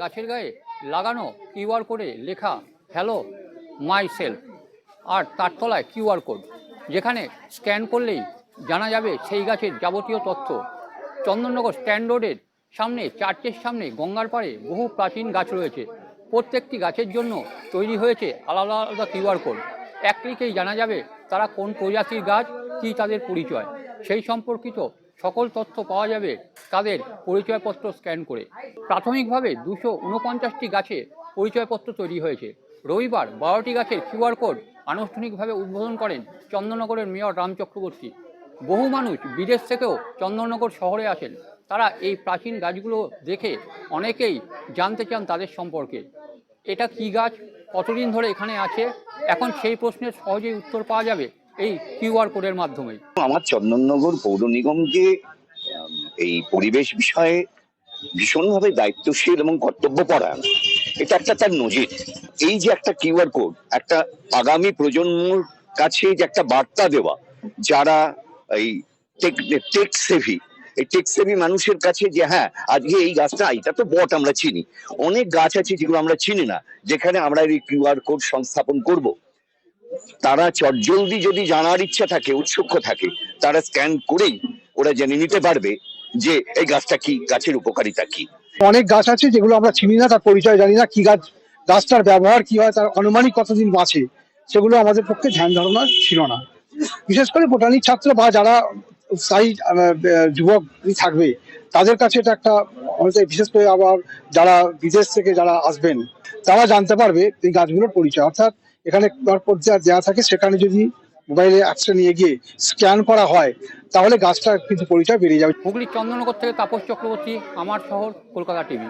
গাছের গায়ে লাগানো কিউআর কোডে লেখা, হ্যালো, মাই সেলফ আর তার তলায় কিউআর কোড, যেখানে স্ক্যান করলেই জানা যাবে সেই গাছের যাবতীয় তথ্য। চন্দননগর স্ট্যান্ড রোডের সামনে চার্চের সামনে গঙ্গার পাড়ে বহু প্রাচীন গাছ রয়েছে। প্রত্যেকটি গাছের জন্য তৈরি হয়েছে আলাদা আলাদা কিউআর কোড। এক ক্লিকেই জানা যাবে তারা কোন প্রজাতির গাছ, কী তাদের পরিচয়। সেই সম্পর্কিত সকল তথ্য পাওয়া যাবে তাদের পরিচয়পত্র স্ক্যান করে। প্রাথমিকভাবে দুশো উনপঞ্চাশটি গাছে পরিচয়পত্র তৈরি হয়েছে। রবিবার বারোটি গাছের কিউআর কোড আনুষ্ঠানিকভাবে উদ্বোধন করেন চন্দননগরের মেয়র রাম চক্রবর্তী। বহু মানুষ বিদেশ থেকেও চন্দননগর শহরে আসেন। তারা এই প্রাচীন গাছগুলো দেখে অনেকেই জানতে চান তাদের সম্পর্কে। এটা কি গাছ? কতদিন ধরে এখানে আছে? এখন সেই প্রশ্নের সহজেই উত্তর পাওয়া যাবে। এই কিউআর কোডের মাধ্যমেই। আমার চন্দননগর পৌর নিগম যে এই পরিবেশ বিষয়ে ভীষণভাবে দায়িত্বশীল এবং কর্তব্য কর্তব্যপরায়ণ। এটা একটা তার নজির। এই যে একটা কিউআর কোড, একটা আগামী প্রজন্মর কাছে যে একটা বার্তা দেওয়া, যারা এই টেক সেভি, এই টেক সেভি মানুষের কাছে যে হ্যাঁ আজকে এই গাছটা, এটা তো বট, আমরা চিনি। অনেক গাছ আছে যেগুলো আমরা চিনি না, যেখানে আমরা এই কিউআর কোড সংস্থাপন করব। তারা চটজলদি যদি জানার ইচ্ছা থাকে, উৎসুক থাকে, তারা স্ক্যান করেই ওরা জেনে নিতে পারবে যে এই গাছটা কি, গাছের উপকারিতা কি। অনেক গাছ আছে যেগুলো আমরা চিনি না, তার পরিচয় জানি না, কি গাছ গাছটার ব্যবহার কি হয়, তার আনুমানিক কতদিন বাঁচে, সেগুলো আমাদের পক্ষে ধ্যান ধারণা ছিল না। বিশেষ করে বোটানিক ছাত্র বা যারা স্থায়ী যুবক থাকবে, তাদের কাছে এটা একটা বিশেষ করে আবার যারা বিদেশ থেকে যারা আসবেন, তারা জানতে পারবে এই গাছগুলোর পরিচয়। অর্থাৎ এখানে code যা দেওয়া থাকে, সেখানে যদি মোবাইলে অ্যাপসে নিয়ে গিয়ে স্ক্যান করা হয়, তাহলে গাছটার কিন্তু পরিচয় বেরিয়ে যাবে। হুগলির চন্দননগর থেকে তাপস চক্রবর্তী, আমার শহর, কলকাতা টিভি